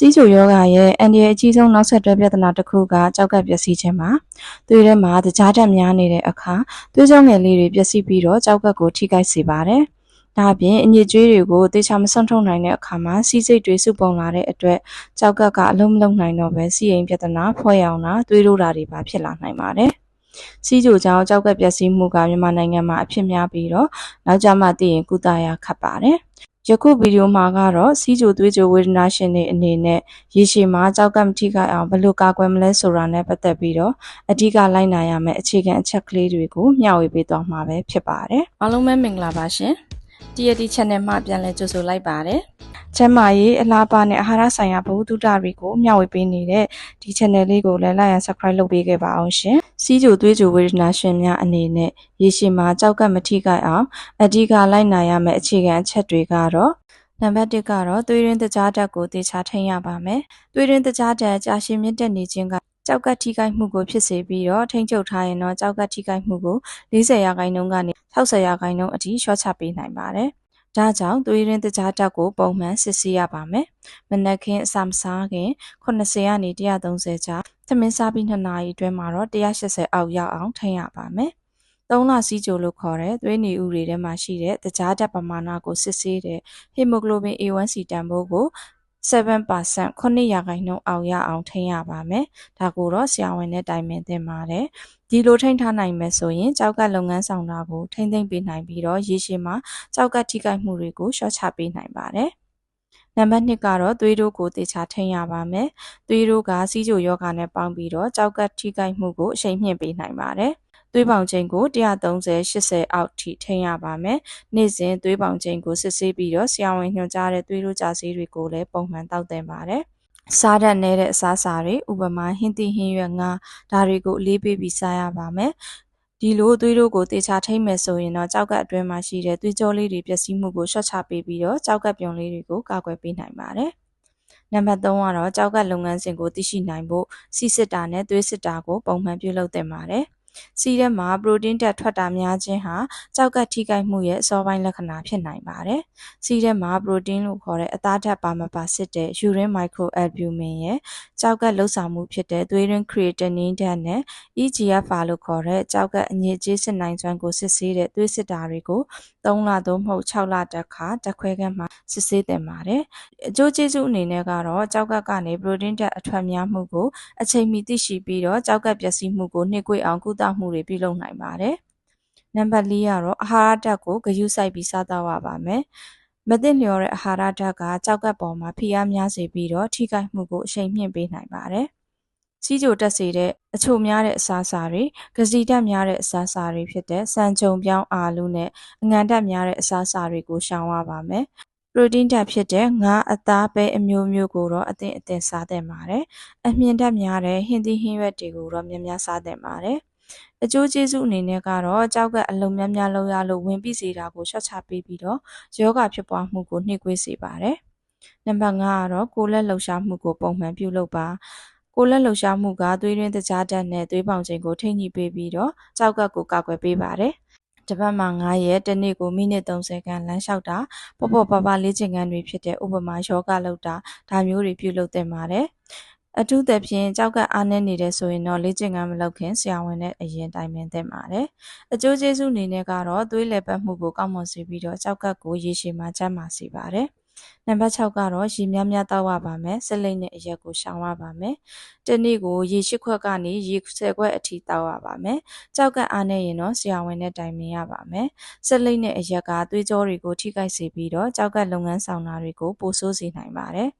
စီးချိုယောဂရဲ့အန်ဒီရဲ့အကြီးဆုံးနောက်ဆက်တွဲပြဿနာတစ်ခုကကြောက်ကပ်ပျက်စီးခြင်းပါသွေးထဲမှာတကြားဓာတ်များနေတဲ့အခါသွေးကြောငယ်လေးတွေပျက်စီးပြီးတော့ကြောက်ကပ်ကိုထိခိုက်စေပါတယ်ဒါအပြင်အညစ်အကြေးတွေကိုတေချာမစွန့်ထုတ်နိုင်တဲ့အခါမှာစီးစိတ်တွေစုပုံလာတဲ့အတွက်ကြောက်ကပ်ကအလုံးမလုံးနိုင်တော့ပဲစီးရင်ပြဿနာဖွဲ့ရောင်တာသွေးတို့တာတွေပါဖြစ်လာနိုင်ပါတယ်စီးကြိုကြောင့်ကြောက်ကပ်ပျက်စီးမှုကမြန်မာနိုင်ငံမှာအဖြစ်များပြီးတော့နောက်ကျမှသိရင်ကုသရခက်ပါတယ် ယခုဗီဒီယိုမှာကတော့စီးကြိုသွေးကြိုဝေဒနာရှင်တွေအနေနဲ့ရေရှည်မှာကြောက်ကမထိခိုက်အောင်ဘယ်လိုကာကွယ်မလဲဆိုတာနဲ့ပတ်သက်ပြီးတော့အဓိကလိုက်နာရမယ့်အခြေခံအချက်ကလေးတွေကိုမျှဝေပေးသွားမှာပဲဖြစ်ပါတယ်။အားလုံးပဲမင်္ဂလာပါရှင်။ TRT Channel မှာပြန်လည်ကြိုဆိုလိုက်ပါတယ်။ ကျမ်းမာရေးအလားပါနဲ့အာဟာရဆိုင်ရာဘဝတုဒ္ဒတွေကိုမျှဝေပေးနေတဲ့ဒီ channel လေးကိုလည်း like and subscribe လုပ်ပေးခဲ့ပါအောင်ရှင်။စီးကြိုသွေးကြိုဝေဒနာရှင်များအနေနဲ့ရေရှည်မှာကြောက်ကမထိခိုက်အောင်အဓိကလိုက်နာရမယ့်အခြေခံအချက်တွေကတော့နံပါတ်1ကတော့သွေးရင်းတကြားဓာတ်ကိုသေချာထိန်းရပါမယ်။သွေးရင်းတကြားဓာတ်ကြာရှည်မြင့်တက်နေခြင်းကကြောက်ကထိခိုက်မှုကိုဖြစ်စေပြီးတော့ထိန်းချုပ်ထားရင်တော့ကြောက်ကထိခိုက်မှုကို40ရာခိုင်နှုန်းကနေ60ရာခိုင်နှုန်းအထိလျှော့ချပေးနိုင်ပါတယ်။ ဒါကြောင့်သွေးရင်းတကြားဓာတ်ကိုပုံမှန်စစ်ဆေးရပါမယ်။မနက်ခင်းအစာမစားခင်80ကနေ130ကြားသမင်းစားပြီး2နာရီအတွင်းမှာတော့180အောက်ရောက်အောင်ထိန်းရပါမယ်။သုံးလစီးကြိုလို့ခေါ်တဲ့သွေးနေဥတွေထဲမှာရှိတဲ့တကြားဓာတ်ပမာဏကိုစစ်ဆေးတဲ့ hemoglobin A1C တန်ဖိုးကို 7%ခုနှစ်ရာခိုင်နှုန်းအောင်ရအောင်ထိန်းရပါမယ်။ဒါကိုတော့ဆရာဝန်နဲ့တိုင်ပင်သင့်ပါတယ်။ဒီလိုထိန်းထားနိုင်မယ်ဆိုရင်ကြောက်ကလုပ်ငန်းဆောင်တာကိုထိန်းသိမ်းပေးနိုင်ပြီးတော့ရေရှည်မှာကြောက်ကထိခိုက်မှုတွေကိုလျှော့ချပေးနိုင်ပါတယ်။နံပါတ်2ကတော့သွေးတို့ကိုတေချာထိန်းရပါမယ်။သွေးတို့ကစီးကြိုယောဂါနဲ့ပေါင်းပြီးတော့ကြောက်ကထိခိုက်မှုကိုအရှိန်မြင့်ပေးနိုင်ပါတယ်။ သွေးပေါင်ချိန်ကို130 80အောက်ထိထိန်းရပါမယ်။နေ့စဉ်သွေးပေါင်ချိန်ကိုစစ်ဆေးပြီးတော့ဆရာဝန်ညွှန်ကြားတဲ့သွေးတို့ကြဆေးတွေကိုလည်းပုံမှန်တောက်သင့်ပါတယ်။စားတတ်နေတဲ့အစားအစာတွေဥပမာဟင်းသီးဟင်းရွက်ငါးဒါတွေကိုအလေးပေးပြီးစားရပါမယ်။ဒီလိုသွေးတို့ကိုတေချာထိမ့်မယ်ဆိုရင်တော့ကြောက်ကပ်အတွင်းမှာရှိတဲ့သွေးကြောလေးတွေပျက်စီးမှုကိုလျှော့ချပေးပြီးတော့ကြောက်ကပ်ပြုံလေးတွေကိုကာကွယ်ပေးနိုင်ပါတယ်။နံပါတ်3ကတော့ကြောက်ကလုပ်ငန်းစဉ်ကိုသိရှိနိုင်ဖို့စီစစ်တာနဲ့သွေးစစ်တာကိုပုံမှန်ပြုလုပ်သင့်ပါတယ်။ ဆီးထဲမှာပရိုတင်းဓာတ်ထွက်တာများခြင်းဟာကြောက်ကပ်ထိခိုက်မှုရဲ့အစောပိုင်းလက္ခဏာဖြစ်နိုင်ပါတယ်။ဆီးထဲမှာပရိုတင်းလို့ခေါ်တဲ့အသားဓာတ်ပါမပါစစ်တဲ့ urine microalbumin ရဲ့ ကြောက်ကပ်လှုပ်ဆောင်မှုဖြစ်တဲ့သွေးရင်း creatinine ဓာတ်နဲ့ EGFR လို့ခေါ်တဲ့ကြောက်ကပ်အညစ်အကြေးစစ်နိုင်စွမ်းကိုစစ်ဆေးတဲ့သွေးစစ်တာတွေကို3လသို့မဟုတ်6လတစ်ခါတက်ခွဲခန်းမှာစစ်ဆေးသင့်ပါတယ်။အကျိုးကျေးဇူးအနေနဲ့ကတော့ကြောက်ကပ်ကနေပရိုတင်းဓာတ်အထွက်များမှုကိုအချိန်မီသိရှိပြီးတော့ကြောက်ကပ်ပျက်စီးမှုကိုနှိကွေးအောင်ကုသမှုတွေပြုလုပ်နိုင်ပါတယ်။နံပါတ်၄ကတော့အာဟာရဓာတ်ကိုဂရုစိုက်ပြီးစားသောက်ရပါမယ်။ မသင့်လျော်တဲ့အာဟာရဓာတ်ကကြောက်ကပ်ပေါ်မှာဖိအားများစေပြီးတော့ထိခိုက်မှုကိုအရှိန်မြင့်ပေးနိုင်ပါတယ်။စီးကြိုတက်စေတဲ့အချို့များတဲ့အစားအစာတွေကစီဓာတ်များတဲ့အစားအစာတွေဖြစ်တဲ့စံချုံပြောင်းအာလူးနဲ့အငံဓာတ်များတဲ့အစားအစာတွေကိုရှောင်ရပါမယ်။ပရိုတင်းဓာတ်ဖြစ်တဲ့ငါးအသားပဲအမျိုးမျိုးကိုတော့အသင့်အသင့်စားသင့်ပါတယ်။အမြင့်ဓာတ်များတဲ့ဟင်းသီးဟင်းရွက်တွေကိုတော့များများစားသင့်ပါတယ် အကျိုးကျေးဇူးအနေနဲ့ကတော့ကြောက်ကအလုံးများများလောက်ရလို့ဝင်ပြီးစေတာကိုရှော့ချပေးပြီးတော့ယောဂဖြစ်ပွားမှုကိုနှိကွေးစေပါတယ်။နံပါတ်5ကတော့ကိုလက်လှုပ်ရှားမှုကိုပုံမှန်ပြုလုပ်ပါကိုလက်လှုပ်ရှားမှုကသွေးရင်းတကြားဓာတ်နဲ့သွေးပေါင်ချိန်ကိုထိန်းညှိပေးပြီးတော့ကြောက်ကကိုကာကွယ်ပေးပါတယ်။တပတ်မှာ9ရက်တနေ့ကိုမိနစ်30ခန်းလမ်းလျှောက်တာပေါ့ပေါ့ပါပါလေ့ကျင့်ခန်းတွေဖြစ်တဲ့ဥပမာယောဂလုပ်တာဒါမျိုးတွေပြုလုပ်သင့်ပါတယ် အထူးသဖြင့်ကြောက်ကအားနည်းနေတယ်ဆိုရင်တော့လေ့ကျင့်ခန်းမလုပ်ခင်ဆရာဝန်နဲ့အရင်တိုင်ပင်သင့်ပါတယ်။အကျိုးကျေးဇူးအနေနဲ့ကတော့သွေးလည်ပတ်မှုကိုကောက်မွန်စေပြီးတော့ကြောက်ကပ်ကိုရေရှည်မှာကျန်းမာစေပါတယ်။ နံပါတ်6ကတော့ရေများများတောက်ရပါမယ်ဆက်လိပ်နဲ့အရက်ကိုရှောင်ရပါမယ်တနေ့ကိုရေ၈ခွက်ကနေရေ10ခွက်အထိတောက်ရပါမယ်ကြောက်ကအားနေရင်တော့ဆရာဝန်နဲ့တိုင်ပင်ရပါမယ်ဆက်လိပ်နဲ့အရက်ကသွေးကြောတွေကိုထိခိုက်စေပြီးတော့ကြောက်ကလုပ်ငန်းဆောင်တာတွေကိုပိုဆိုးစေနိုင်ပါတယ်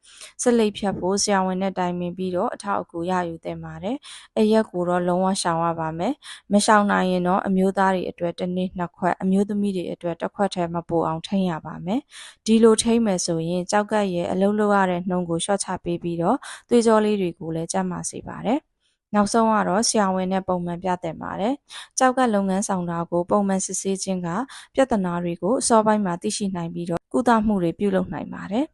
ဆက်လိပ်ဖြတ်ဖို့ဆရာဝန်နဲ့တိုင်ပင်ပြီးတော့အထောက်အကူရယူသင့်ပါတယ်အရက်ကိုတော့လုံးဝရှောင်ရပါမယ်မရှောင်နိုင်ရင်တော့အမျိုးသားတွေအတွက်တစ်နေ့နှစ်ခွက်အမျိုးသမီးတွေအတွက်တစ်ခွက်ထဲမပိုအောင်ထိန်းရပါမယ်ဒီလိုထိန်းမယ်ဆိုရင်ကြောက်ကပ်ရဲ့အလုံးလုံးရတဲ့နှုံကိုရှော့ချပေးပြီးတော့သွေးကြောလေးတွေကိုလည်းကျန်းမာစေပါတယ်။နောက်ဆုံးကတော့ဆရာဝန်နဲ့ပုံမှန်ပြသင့်ပါတယ်။ကြောက်ကလုပ်ငန်းဆောင်တာကိုပုံမှန်စစ်ဆေးခြင်းကပြဿနာတွေကိုအစောပိုင်းမှာသိရှိနိုင်ပြီးတော့ကုသမှုတွေပြုလုပ်နိုင်ပါတယ်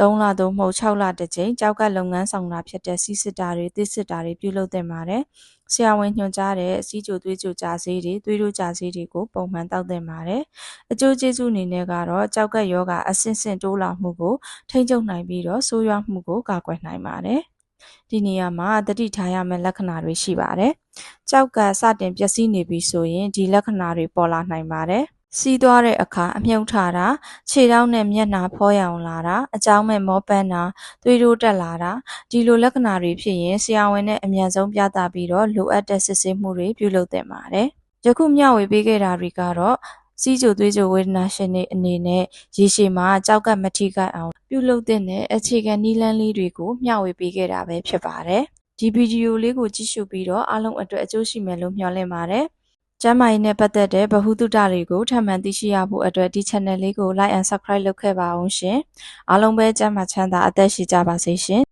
3လသို့မဟုတ်6လတစ်ကြိမ်ကြောက်ကလုပ်ငန်းဆောင်တာဖြစ်တဲ့စီးစစ်တာတွေသစ်စစ်တာတွေပြုလုပ်သင့်ပါတယ်။ဆရာဝန်ညွှန်ကြားတဲ့အစည်းကြိုသွေးကြိုကြာဆေးတွေသွေးတို့ကြာဆေးတွေကိုပုံမှန်တောက်သင့်ပါတယ်။အကျိုးကျေးဇူးအနေနဲ့ကတော့ကြောက်ကယောဂအဆင့်ဆင့်တိုးလာမှုကိုထိန်းချုပ်နိုင်ပြီးတော့ဆိုးရွားမှုကိုကာကွယ်နိုင်ပါတယ်။ဒီနေရာမှာတတိထားရမယ့်လက္ခဏာတွေရှိပါတယ်။ကြောက်ကစတင်ပျက်စီးနေပြီဆိုရင်ဒီလက္ခဏာတွေပေါ်လာနိုင်ပါတယ်။ စီးသွားတဲ့အခါအမြုပ်ထတာခြေထောက်နဲ့မျက်နှာဖောရောင်လာတာအကြောင်းမဲ့မောပန်းတာသွေးတိုးတက်လာတာဒီလိုလက္ခဏာတွေဖြစ်ရင်ဆရာဝန်နဲ့အမြန်ဆုံးပြသပြီးတော့လိုအပ်တဲ့စစ်ဆေးမှုတွေပြုလုပ်သင့်ပါတယ်။ယခုမျှဝေပေးခဲ့တာတွေကတော့စီးကြိုသွေးကြိုဝေဒနာရှင်တွေအနေနဲ့ရေရှည်မှာကြောက်ကမထိခိုက်အောင်ပြုလုပ်တဲ့အခြေခံနည်းလမ်းလေးတွေကိုမျှဝေပေးခဲ့တာပဲဖြစ်ပါတယ်။ဒီဗီဒီယိုလေးကိုကြည့်ရှုပြီးတော့အားလုံးအတွက်အကျိုးရှိမယ်လို့မျှော်လင့်ပါတယ်။ ကျမ်းမာရေးနဲ့ပတ်သက်တဲ့ဗဟုသုတတွေကိုထပ်မံသိရှိရဖို့အတွက်ဒီ channel လေးကို like and subscribe လုပ်ခဲ့ပါအောင်ရှင်။အားလုံးပဲကျမ်းမာချမ်းသာအသက်ရှိကြပါစေရှင်။